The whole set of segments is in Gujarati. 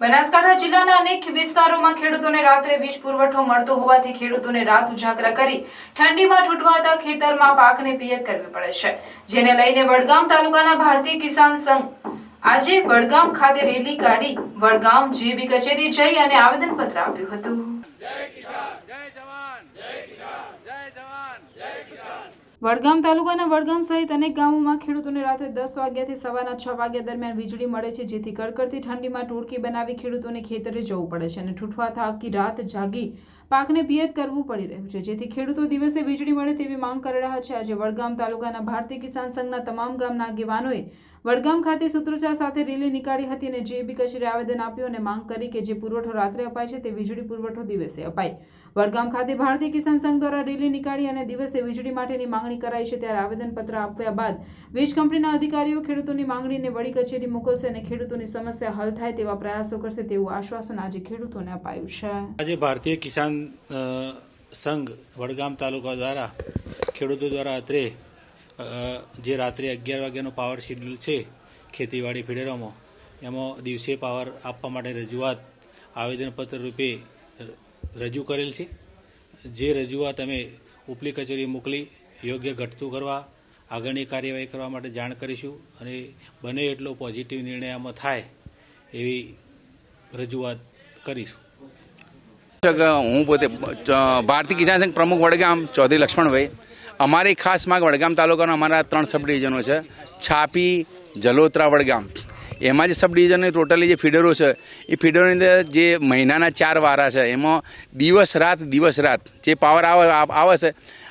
બનાસકાંઠા જિલ્લાના અનેક વિસ્તારોમાં ખેડૂતોને રાત્રે વીજ પુરવઠો મળતો હોવાથી ખેડૂતોને રાત ઉજાગરા કરી ઠંડીમાં ઠૂંટવાતા ખેતરમાં પાકને પિયત કરવી પડે છે, જેને લઈને વડગામ તાલુકાના ભારતીય કિસાન સંઘ આજે વડગામ ખાતે રેલી કાઢી વડગામ જીબી કચેરી જઈ અને આવેદનપત્ર આપ્યું હતું. જય જવાન જય કિસાન જય જવાન વડગામ તાલુકાના વડગામ સહિત અનેક ગામોમાં ખેડૂતોને રાત્રે દસ વાગ્યાથી સવારના છ વાગ્યા દરમિયાન વીજળી મળે છે, જેથી કડકડતી ઠંડીમાં ટોળકી બનાવી ખેડૂતોને ખેતરે જવું પડે છે અને ઠૂઠવા થાકી રાત જાગી પાકને પિયત કરવું પડી રહ્યું છે, જેથી ખેડૂતો દિવસે વીજળી મળે તેવી માંગ કરી રહ્યા છે. આજે વડગામ તાલુકાના ભારતીય કિસાન સંઘના તમામ ગામના આગેવાનોએ વડગામ ખાતે સૂત્રોચ્ચાર સાથે રેલી નીકાળી હતી અને જેબી કચેરી આવેદન આપ્યું અને માંગ કરી કે જે પુરવઠો રાત્રે અપાય છે તે વીજળી પુરવઠો દિવસે અપાય. વડગામ ખાતે ભારતીય કિસાન સંઘ દ્વારા રેલી નીકાળી અને દિવસે વીજળી માટેની માંગણી કરાઈ છે ત્યારે આવેદનપત્ર આપ્યા બાદ વીજ કંપનીના અધિકારીઓ ખેડૂતોની માંગણીને વડી કચેરી મોકલશે અને ખેડૂતોની સમસ્યા હલ થાય તેવા પ્રયાસો કરશે તેવું આશ્વાસન આજે ખેડૂતોને અપાયું છે. આજે ભારતીય કિસાન સંઘ વડગામ તાલુકા દ્વારા ખેડૂતો દ્વારા અત્રે જે રાત્રે અગિયાર વાગ્યાનો પાવર શેડ્યુલ છે ખેતીવાડી ફેડરોમાં, એમાં દિવસે પાવર આપવા માટે રજૂઆત, આવેદનપત્ર રૂપે રજૂ કરેલ છે. જે રજૂઆત અમે ઉપલી કચેરી મોકલી, યોગ્ય ઘટતું કરવા, આગળની કાર્યવાહી કરવા માટે જાણ કરીશું અને બને એટલો પોઝિટિવ નિર્ણય આમાં થાય એવી રજૂઆત કરીશું. હું પોતે ભારતીય કિસાન સંઘ પ્રમુખ વડગામ ચૌધરી લક્ષ્મણભાઈ અમારી ખાસ માંગ વડગામ તાલુકાના અમારા ત્રણ સબ ડિવિઝનો છે. છાપી, જલોત્રા, વડગામ. એમાં જે સબ ડિવિઝનની ટોટલી જે ફીડરો છે, એ ફીડરોની અંદર જે મહિનાના ચાર વારા છે, એમાં દિવસ રાત દિવસ રાત જે પાવર આવે આવે છે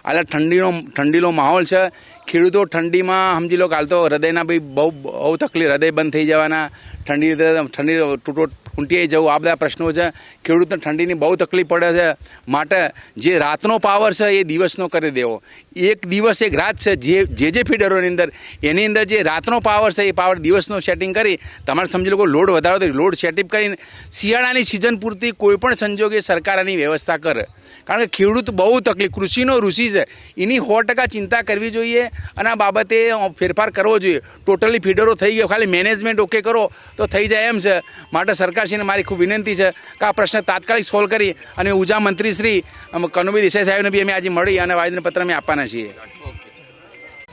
એટલે ઠંડીનો ઠંડીનો માહોલ છે. ખેડૂતો ઠંડીમાં સમજી લો કાલ તો હૃદયના બી બહુ બહુ તકલીફ, હૃદય બંધ થઈ જવાના ઠંડી ઠંડી તૂટો ઊંટિયાઈ જવું આ બધા પ્રશ્નો છે. ખેડૂતને ઠંડીની બહુ તકલીફ પડે છે. માટે જે રાતનો પાવર છે એ દિવસનો કરી દેવો. એક દિવસ, એક રાત છે. જે જે જે ફીડરોની અંદર, એની અંદર જે રાતનો પાવર છે એ પાવર દિવસનો સેટિંગ કરી. તમારે સમજી લો લોડ વધારો લોડ સેટિંગ કરીને શિયાળાની સિઝન પૂરતી કોઈ પણ સંજોગે સરકાર આની વ્યવસ્થા કરે. કારણ કે ખેડૂત બહુ તકલીફ, કૃષિનો ઋષિ છે. એની સો ટકા ચિંતા કરવી જોઈએ અને આ બાબતે ફેરફાર કરવો જોઈએ. ટોટલી ફીડરો થઈ ગયો. ખાલી મેનેજમેન્ટ ઓકે કરો. તો થઈ જાય એમ છે. માટે સરકારશ્રીને મારી ખૂબ વિનંતી છે કે આ પ્રશ્ન તાત્કાલિક સોલ્વ કરી અને ઊર્જા મંત્રી શ્રી કનુબી દેસાઈ સાહેબને બી અમે આજે મળી અને આવેદનપત્ર અમે આપવાના છીએ.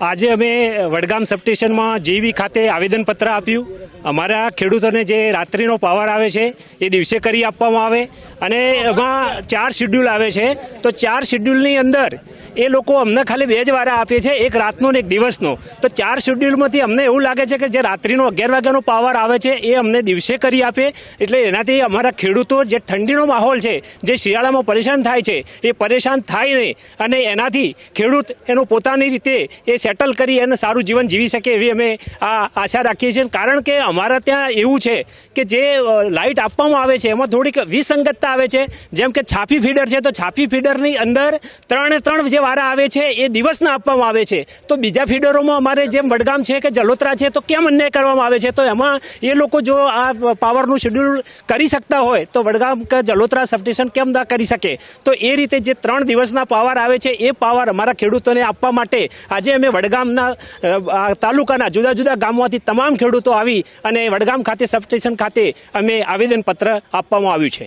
આજે અમે વડગામ સબસ્ટેશનમાં જેવી ખાતે આવેદનપત્ર આપ્યું. અમારા ખેડૂતોને જે રાત્રિનો પાવર આવે છે, એ દિવસે કરી આપવામાં આવે. અને એમાં ચાર શેડ્યુલ આવે છે. તો ચાર શેડ્યુલની અંદર એ લોકો અમને ખાલી બે જ વારા આપે છે, એક રાતનો ને એક દિવસનો. તો ચાર શેડ્યુલમાંથી અમને એવું લાગે છે કે જે રાત્રિનો અગિયાર વાગ્યાનો પાવર આવે છે, એ અમને દિવસે કરી આપે. એટલે એનાથી અમારા ખેડૂતો જે ઠંડીનો માહોલ છે, જે શિયાળામાં પરેશાન થાય છે, એ પરેશાન થાય નહીં. અને એનાથી ખેડૂત એનું પોતાની રીતે એ સેટલ કરી અને સારું જીવન જીવી શકે એવી અમે આ આશા રાખીએ છીએ. કારણ કે અમારા ત્યાં એવું છે કે જે લાઇટ આપવામાં આવે છે, એમાં થોડીક વિસંગતતા આવે છે. જેમ કે છાપી ફીડર છે, તો છાપી ફીડરની અંદર ત્રણે ત્રણ જે વારા આવે છે, એ દિવસના આપવામાં આવે છે. તો બીજા ફીડરોમાં અમારે જેમ વડગામ છે કે જલોત્રા છે, તો કેમ અન્યાય કરવામાં આવે છે? તો એમાં એ લોકો જો આ પાવરનું શેડ્યુલ કરી શકતા હોય, તો વડગામ કે જલોત્રા સબસ્ટેશન કેમ ના કરી શકે? તો એ રીતે જે ત્રણ દિવસના પાવર આવે છે, એ પાવર અમારા ખેડૂતોને આપવા માટે આજે અમે વડગામના તાલુકાના જુદા જુદા ગામમાંથી તમામ ખેડૂતો આવી અને વડગામ ખાતે સબસ્ટેશન ખાતે અમે આવેદનપત્ર આપવામાં આવ્યું છે.